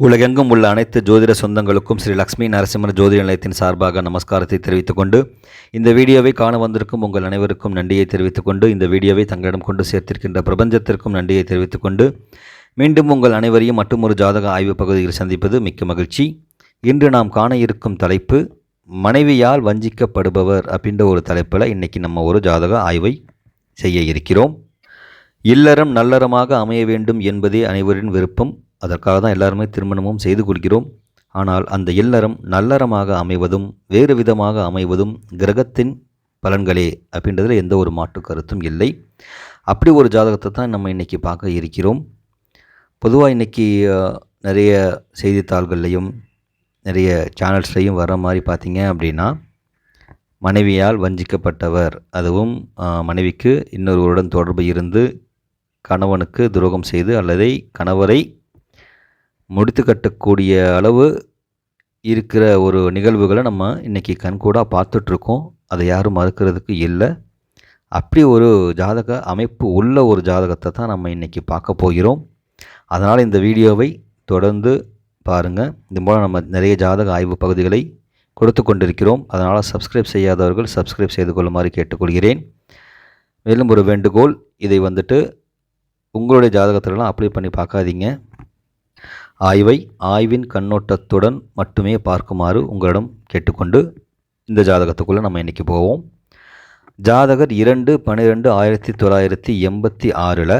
உலகெங்கும் உள்ள அனைத்து ஜோதிட சொந்தங்களுக்கும் ஸ்ரீ லக்ஷ்மி நரசிம்மர் ஜோதிட நிலையத்தின் சார்பாக நமஸ்காரத்தை தெரிவித்துக் கொண்டு இந்த வீடியோவை காண வந்திருக்கும் உங்கள் அனைவருக்கும் நன்றியை தெரிவித்துக் கொண்டு இந்த வீடியோவை தங்களிடம் கொண்டு சேர்த்திருக்கின்ற பிரபஞ்சத்திற்கும் நன்றியை தெரிவித்துக் கொண்டு மீண்டும் உங்கள் அனைவரையும் மற்றொரு ஜாதக ஆய்வு பகுதியில் சந்திப்பது மிக்க மகிழ்ச்சி. இன்று நாம் காண இருக்கும் தலைப்பு மனைவியால் வஞ்சிக்கப்படுபவர் அப்படின்ற ஒரு தலைப்பில் இன்றைக்கி நம்ம ஒரு ஜாதக ஆய்வை செய்ய இருக்கிறோம். இல்லறம் நல்லறமாக அமைய வேண்டும் என்பதே அனைவரின் விருப்பம். அதற்காக தான் எல்லாருமே திருமணமும் செய்து கொள்கிறோம். ஆனால் அந்த இல்லறம் நல்லறமாக அமைவதும் வேறு விதமாக அமைவதும் கிரகத்தின் பலன்களே அப்படின்றதில் எந்த ஒரு மாற்று கருத்தும் இல்லை. அப்படி ஒரு ஜாதகத்தை தான் நம்ம இன்றைக்கி பார்க்க இருக்கிறோம். பொதுவாக இன்றைக்கி நிறைய செய்தித்தாள்கள்லையும் நிறைய சேனல்ஸ்லையும் வர மாதிரி பார்த்திங்க அப்படின்னா மனைவியால் வஞ்சிக்கப்பட்டவர் அதுவும் மனைவிக்கு இன்னொருவருடன் தொடர்பு இருந்து கணவனுக்கு துரோகம் செய்து அல்லது கணவரை முடித்து கட்டக்கூடிய அளவு இருக்கிற ஒரு நிகழ்வுகளை நம்ம இன்றைக்கி கண்கூடாக பார்த்துட்ருக்கோம். அதை யாரும் மறுக்கிறதுக்கு இல்லை. அப்படி ஒரு ஜாதக அமைப்பு உள்ள ஒரு ஜாதகத்தை தான் நம்ம இன்றைக்கி பார்க்க போகிறோம். அதனால் இந்த வீடியோவை தொடர்ந்து பாருங்கள் இது போல் நம்ம நிறைய ஜாதக ஆய்வு பகுதிகளை கொடுத்து கொண்டிருக்கிறோம். அதனால் சப்ஸ்கிரைப் செய்யாதவர்கள் சப்ஸ்கிரைப் செய்து கொள்ளுமாறு கேட்டுக்கொள்கிறேன். மேலும் ஒரு வேண்டுகோள் இதை வந்துட்டு உங்களுடைய ஜாதகத்திலலாம் அப்ளை பண்ணி பார்க்காதீங்க. ஆய்வை ஆய்வின் கண்ணோட்டத்துடன் மட்டுமே பார்க்குமாறு உங்களிடம் கேட்டுக்கொண்டு இந்த ஜாதகத்துக்குள்ளே நம்ம இன்றைக்கி போவோம். ஜாதகர் இரண்டு பன்னிரெண்டு ஆயிரத்தி தொள்ளாயிரத்தி எண்பத்தி ஆறில்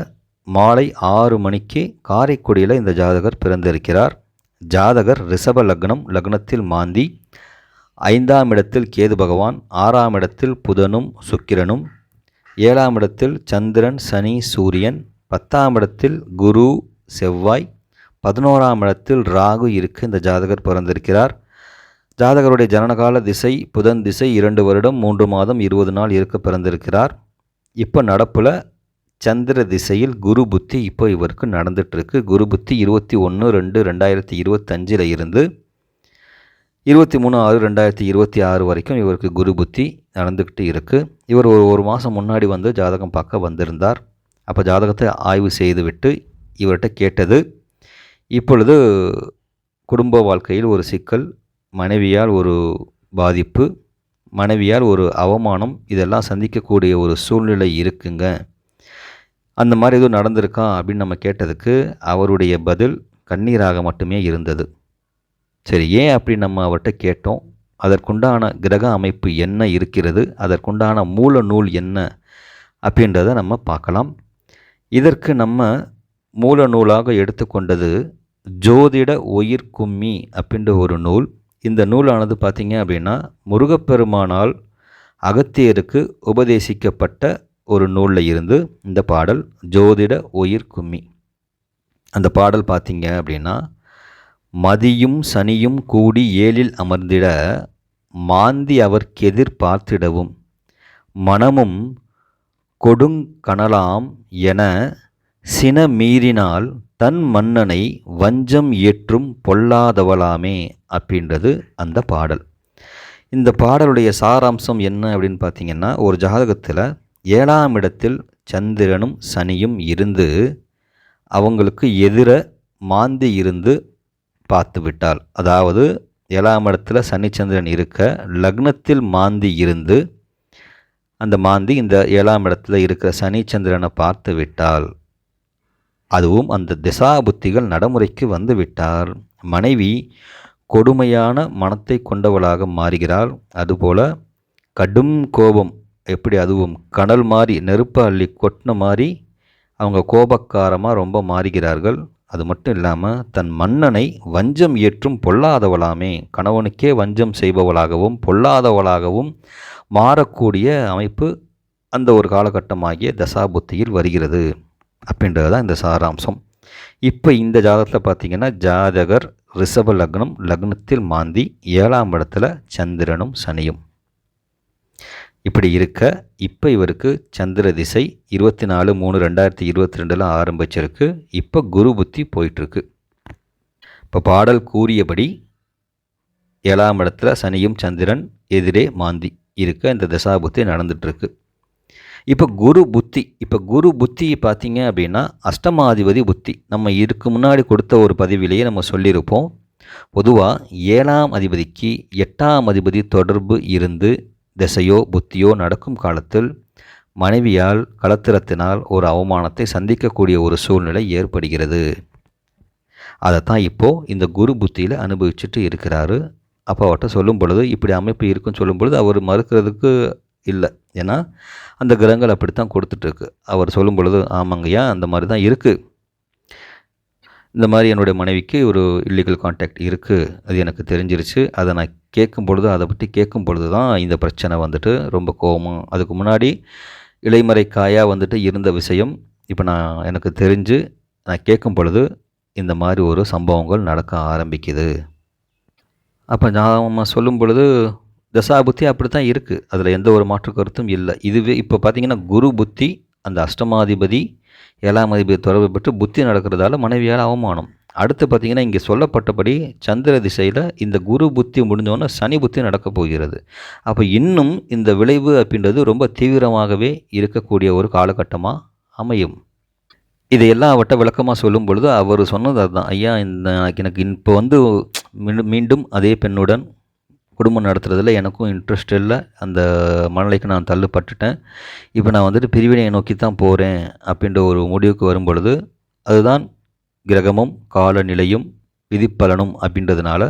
மாலை ஆறு மணிக்கு காரைக்குடியில் இந்த ஜாதகர் பிறந்திருக்கிறார். ஜாதகர் ரிஷப லக்னம் லக்னத்தில் மாந்தி ஐந்தாம் இடத்தில் கேது பகவான் ஆறாம் இடத்தில் புதனும் சுக்கிரனும் ஏழாம் இடத்தில் சந்திரன் சனி சூரியன் பத்தாம் இடத்தில் குரு செவ்வாய் பதினோராம் இடத்தில் ராகு இருக்க இந்த ஜாதகர் பிறந்திருக்கிறார். ஜாதகருடைய ஜனனகால திசை புதன் திசை இரண்டு வருடம் மூன்று மாதம் இருபது நாள் இருக்க பிறந்திருக்கிறார். இப்போ நடப்பில் சந்திர திசையில் குரு புத்தி இப்போ இவருக்கு நடந்துட்டுருக்கு குரு புத்தி இருபத்தி ஒன்று ரெண்டு ரெண்டாயிரத்தி இருபத்தஞ்சில் இருந்து இருபத்தி மூணு ஆறு ரெண்டாயிரத்தி இருபத்தி ஆறு வரைக்கும் இவருக்கு குரு புத்தி நடந்துக்கிட்டு இருக்குது இவர் ஒரு ஒரு மாதம் முன்னாடி வந்து ஜாதகம் பார்க்க வந்திருந்தார். அப்போ ஜாதகத்தை ஆய்வு செய்துவிட்டு இவர்கிட்ட கேட்டது இப்பொழுது குடும்ப வாழ்க்கையில் ஒரு சிக்கல் மனைவியால் ஒரு பாதிப்பு மனைவியால் ஒரு அவமானம் இதெல்லாம் சந்திக்கக்கூடிய ஒரு சூழ்நிலை இருக்குங்க. அந்த மாதிரி எதுவும் நடந்திருக்கா அப்படின்னு நம்ம கேட்டதுக்கு அவருடைய பதில் கண்ணீராக மட்டுமே இருந்தது. சரி ஏன் அப்படி நம்ம அவர்கிட்ட கேட்டோம்? அதற்குண்டான கிரக அமைப்பு என்ன இருக்கிறது? அதற்குண்டான மூல நூல் என்ன? அப்படின்றத நம்ம பார்க்கலாம். இதற்கு நம்ம மூல நூலாக எடுத்துக்கொண்டது ஜோதிட உயிர் கும்மி அப்படின்ற ஒரு நூல். இந்த நூலானது பார்த்திங்க அப்படின்னா முருகப்பெருமானால் அகத்தியருக்கு உபதேசிக்கப்பட்ட ஒரு நூலில் இருந்து இந்த பாடல் ஜோதிட உயிர் கும்மி. அந்த பாடல் பார்த்திங்க அப்படின்னா மதியும் சனியும் கூடி ஏழில் அமர்ந்திட மாந்தி அவர்க்கெதிர் பார்த்திடவும் மனமும் கொடுங்கணலாம் என சின மீறினால் தன் மன்னனை வஞ்சம் ஏற்றும் பொல்லாதவளாமே அப்படின்றது அந்த பாடல். இந்த பாடலுடைய சாராம்சம் என்ன அப்படின்னு பார்த்தீங்கன்னா ஒரு ஜாதகத்தில் ஏழாம் இடத்தில் சந்திரனும் சனியும் இருந்து அவங்களுக்கு எதிர மாந்தி இருந்து பார்த்து விட்டால் அதாவது ஏழாம் இடத்துல சனிச்சந்திரன் இருக்க லக்னத்தில் மாந்தி இருந்து அந்த மாந்தி இந்த ஏழாம் இடத்துல இருக்கிற சனிச்சந்திரனை பார்த்து விட்டால் அதுவும் அந்த திசா புத்திகள் நடைமுறைக்கு வந்து விட்டால் மனைவி கொடுமையான மனத்தை கொண்டவளாக மாறுகிறாள். அதுபோல கடும் கோபம் எப்படி அதுவும் கடல் மாதிரி நெருப்பு அள்ளி கொட்டின மாதிரி அவங்க கோபக்காரமாக ரொம்ப மாறுகிறார்கள். அது மட்டும் இல்லாமல் தன் மன்னனை வஞ்சம் ஏற்றும் பொல்லாதவளாமே கணவனுக்கே வஞ்சம் செய்பவளாகவும் பொல்லாதவளாகவும் மாறக்கூடிய அமைப்பு அந்த ஒரு காலகட்டமாகிய தசாபுத்தியில் வருகிறது. அப்படின்றது தான் இந்த சாராம்சம். இப்போ இந்த ஜாதகத்தில் பார்த்தீங்கன்னா ஜாதகர் ரிஷப லக்னம் லக்னத்தில் மாந்தி ஏழாம் இடத்துல சந்திரனும் சனியும். இப்படி இருக்க இப்போ இவருக்கு சந்திர திசை இருபத்தி நாலு மூணு ரெண்டாயிரத்தி இருபத்தி ரெண்டில் ஆரம்பிச்சிருக்கு. இப்போ குரு புத்தி போயிட்டுருக்கு. இப்போ பாடல் கூறியபடி ஏழாம் இடத்துல சனியும் சந்திரன் எதிரே மாந்தி இருக்க இந்த தசாபுத்தி நடந்துட்டுருக்கு. இப்போ குரு புத்தி இப்போ குரு புத்தி பார்த்தீங்க அப்படின்னா அஷ்டமாதிபதி புத்தி. நம்ம இதுக்கு முன்னாடி கொடுத்த ஒரு பதிவிலேயே நம்ம சொல்லியிருப்போம். பொதுவாக ஏழாம் அதிபதிக்கு எட்டாம் அதிபதி தொடர்பு இருந்து திசையோ புத்தியோ நடக்கும் காலத்தில் மனைவியால் களத்திரத்தினால் ஒரு அவமானத்தை சந்திக்கக்கூடிய ஒரு சூழ்நிலை ஏற்படுகிறது. அதைத்தான் இப்போது இந்த குரு புத்தியில் அனுபவிச்சுட்டு இருக்கிறாரு. அப்போ அவர்கிட்ட சொல்லும் பொழுது இப்படி அமைப்பு இருக்குன்னு சொல்லும் பொழுது அவர் மறுக்கிறதுக்கு இல்லை. ஏன்னா அந்த கிரகங்கள் அப்படித்தான் கொடுத்துட்ருக்கு அவர் சொல்லும் பொழுது ஆமாங்கய்யா அந்த மாதிரி தான் இருக்குது இந்த மாதிரி என்னுடைய மனைவிக்கு ஒரு இல்லீகல் கான்டாக்ட் இருக்குது அது எனக்கு தெரிஞ்சிருச்சு. அதை நான் கேட்கும் பொழுது அதை பற்றி கேட்கும் பொழுது தான் இந்த பிரச்சனை வந்துட்டு ரொம்ப கோபம் அதுக்கு முன்னாடி இலைமறை காயாக வந்துட்டு இருந்த விஷயம் இப்போ நான் எனக்கு தெரிஞ்சு நான் கேட்கும் பொழுது இந்த மாதிரி ஒரு சம்பவங்கள் நடக்க ஆரம்பிக்குது. அப்போ நான் சொல்லும் பொழுது தசா புத்தி அப்படி தான் இருக்குது அதில் எந்த ஒரு மாற்று கருத்தும் இல்லை. இதுவே இப்போ பார்த்தீங்கன்னா குரு புத்தி அந்த அஷ்டமாதிபதி ஏழாம் அதிபதி தொடர்பு பெற்று புத்தி நடக்கிறதால மனைவியால் அவமானம். அடுத்து பார்த்திங்கன்னா இங்கே சொல்லப்பட்டபடி சந்திர திசையில் இந்த குரு புத்தி முடிஞ்சோன்னே சனி புத்தி நடக்கப் போகிறது. அப்போ இன்னும் இந்த விளைவு அப்படின்றது ரொம்ப தீவிரமாகவே இருக்கக்கூடிய ஒரு காலகட்டமாக அமையும். இதையெல்லாம் அவர்கிட்ட விளக்கமாக சொல்லும் பொழுது அவர் சொன்னது அதுதான். ஐயா இந்த எனக்கு இப்போ வந்து மீண்டும் அதே பெண்ணுடன் குடும்பம் நடத்துகிறதுல எனக்கும் இன்ட்ரெஸ்ட் இல்லை. அந்த மனநிலைக்கு நான் தள்ளுப்பட்டுட்டேன் இப்போ நான் வந்துட்டு பிரிவினையை நோக்கி தான் போகிறேன் அப்படின்ற ஒரு முடிவுக்கு வரும் பொழுது அதுதான் கிரகமும் காலநிலையும் விதிப்பலனும் அப்படின்றதுனால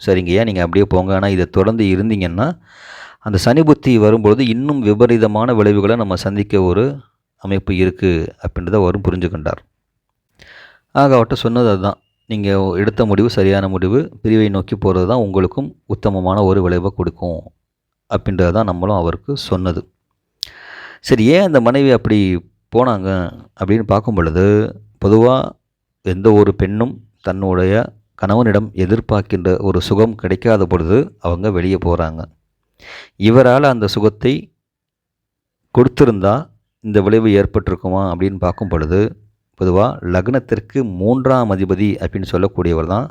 சரிங்கய்யா நீங்கள் அப்படியே போங்க. ஆனால் இதை தொடர்ந்து இருந்தீங்கன்னா அந்த சனி புத்தி வரும்பொழுது இன்னும் விபரீதமான விளைவுகளை நம்ம சந்திக்க ஒரு அமைப்பு இருக்குது அப்படின்றத அவரும் புரிஞ்சுக்கொண்டார். ஆக அவட்ட சொன்னது அதுதான். நீங்கள் எடுத்த முடிவு சரியான முடிவு பிரிவை நோக்கி போகிறது தான் உங்களுக்கும் உத்தமமான ஒரு விளைவை கொடுக்கும் அப்படின்றது தான் நம்மளும் அவருக்கு சொன்னது. சரி ஏன் அந்த மனைவி அப்படி போனாங்க அப்படின்னு பார்க்கும் பொழுது பொதுவாக எந்த ஒரு பெண்ணும் தன்னுடைய கணவனிடம் எதிர்பார்க்கின்ற ஒரு சுகம் கிடைக்காத பொழுது அவங்க வெளியே போகிறாங்க இவரால் அந்த சுகத்தை கொடுத்திருந்தா இந்த விளைவு ஏற்பட்டிருக்குமா அப்படின்னு பார்க்கும் பொழுது பொதுவாக லக்னத்திற்கு மூன்றாம் அதிபதி அப்படின்னு சொல்லக்கூடியவர் தான்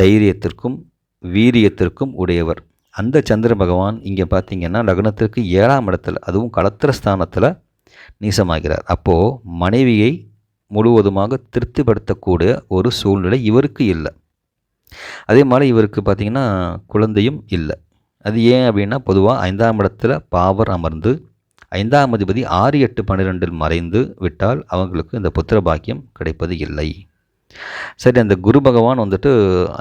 தைரியத்திற்கும் வீரியத்திற்கும் உடையவர். அந்த சந்திர பகவான் இங்கே பார்த்தீங்கன்னா லக்னத்திற்கு ஏழாம் இடத்துல அதுவும் களத்திர ஸ்தானத்தில் நீசமாகிறார். அப்போது மனைவியை முழுவதுமாக திருப்திப்படுத்தக்கூடிய ஒரு சூழ்நிலை இவருக்கு இல்லை. அதே மாதிரி இவருக்கு பார்த்திங்கன்னா குழந்தையும் இல்லை. அது ஏன் அப்படின்னா பொதுவாக ஐந்தாம் இடத்துல பாவர் அமர்ந்து ஐந்தாம் அதிபதி ஆறு எட்டு பன்னிரெண்டில் மறைந்து விட்டால் அவங்களுக்கு இந்த புத்திர பாக்கியம் கிடைப்பது இல்லை. சரி அந்த குரு பகவான் வந்துட்டு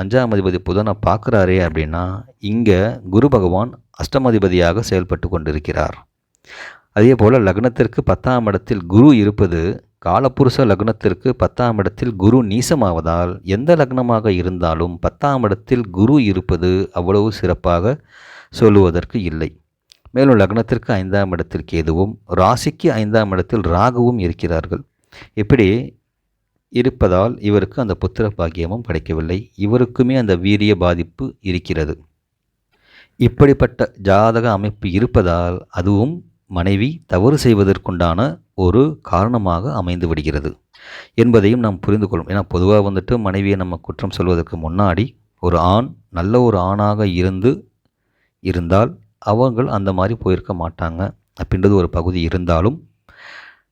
அஞ்சாம் அதிபதி புதனை பார்க்குறாரே அப்படின்னா இங்கே குரு பகவான் அஷ்டமதிபதியாக செயல்பட்டு கொண்டிருக்கிறார். அதே போல் லக்னத்திற்கு பத்தாம் இடத்தில் குரு இருப்பது காலப்புருஷ லக்னத்திற்கு பத்தாம் இடத்தில் குரு நீசமாவதால் எந்த லக்னமாக இருந்தாலும் பத்தாம் இடத்தில் குரு இருப்பது அவ்வளவு சிறப்பாக சொல்லுவதற்கு இல்லை. மேலும் லக்னத்திற்கு ஐந்தாம் இடத்தில் கேதுவும் ராசிக்கு ஐந்தாம் இடத்தில் ராகுவும் இருக்கிறார்கள். இப்படி இருப்பதால் இவருக்கு அந்த புத்திர பாக்கியமும் கிடைக்கவில்லை. இவருக்குமே அந்த வீரிய பாதிப்பு இருக்கிறது. இப்படிப்பட்ட ஜாதக அமைப்பு இருப்பதால் அதுவும் மனைவி தவறு செய்வதற்குண்டான ஒரு காரணமாக அமைந்து விடுகிறது என்பதையும் நாம் புரிந்து கொள்ளும். ஏன்னா பொதுவாக வந்துட்டு மனைவியை நம்ம குற்றம் சொல்வதற்கு முன்னாடி ஒரு ஆண் நல்ல ஒரு ஆணாக இருந்து இருந்தால் அவங்கள் அந்த மாதிரி போயிருக்க மாட்டாங்க. அப்படின்றது ஒரு பகுதி இருந்தாலும்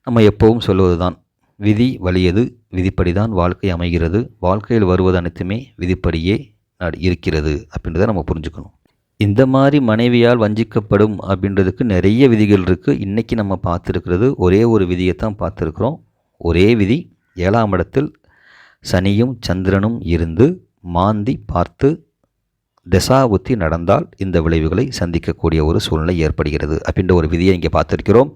நம்ம எப்போவும் சொல்வது தான் விதி வலியது விதிப்படி தான் வாழ்க்கை அமைகிறது. வாழ்க்கையில் வருவது அனைத்துமே விதிப்படியே இருக்கிறது அப்படின்றத நம்ம புரிஞ்சுக்கணும். இந்த மாதிரி மனைவியால் வஞ்சிக்கப்படும் அப்படின்றதுக்கு நிறைய விதிகள் இருக்குது இன்றைக்கி நம்ம பார்த்துருக்கிறது ஒரே ஒரு விதியை தான் பார்த்துருக்குறோம். ஒரே விதி ஏழாம் இடத்தில் சனியும் சந்திரனும் இருந்து மாந்தி பார்த்து தசாபுத்தி நடந்தால் இந்த விளைவுகளை சந்திக்கக்கூடிய ஒரு சூழ்நிலை ஏற்படுகிறது. அப்படின்ற ஒரு விதியை இங்கே பார்த்துருக்கிறோம்.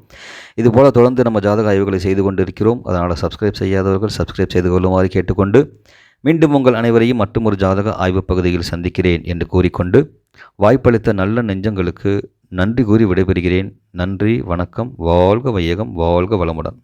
இதுபோல் தொடர்ந்து நம்ம ஜாதக ஆய்வுகளை செய்து கொண்டு இருக்கிறோம் அதனால் சப்ஸ்கிரைப் செய்யாதவர்கள் சப்ஸ்கிரைப் செய்து கொள்ளுமாறு கேட்டுக்கொண்டு மீண்டும் உங்கள் அனைவரையும் மற்றொரு ஜாதக ஆய்வு பகுதியில் சந்திக்கிறேன் என்று கூறிக்கொண்டு வாய்ப்பளித்த நல்ல நெஞ்சங்களுக்கு நன்றி கூறி விடைபெறுகிறேன். நன்றி வணக்கம் வாழ்க வையகம் வாழ்க வளமுடன்.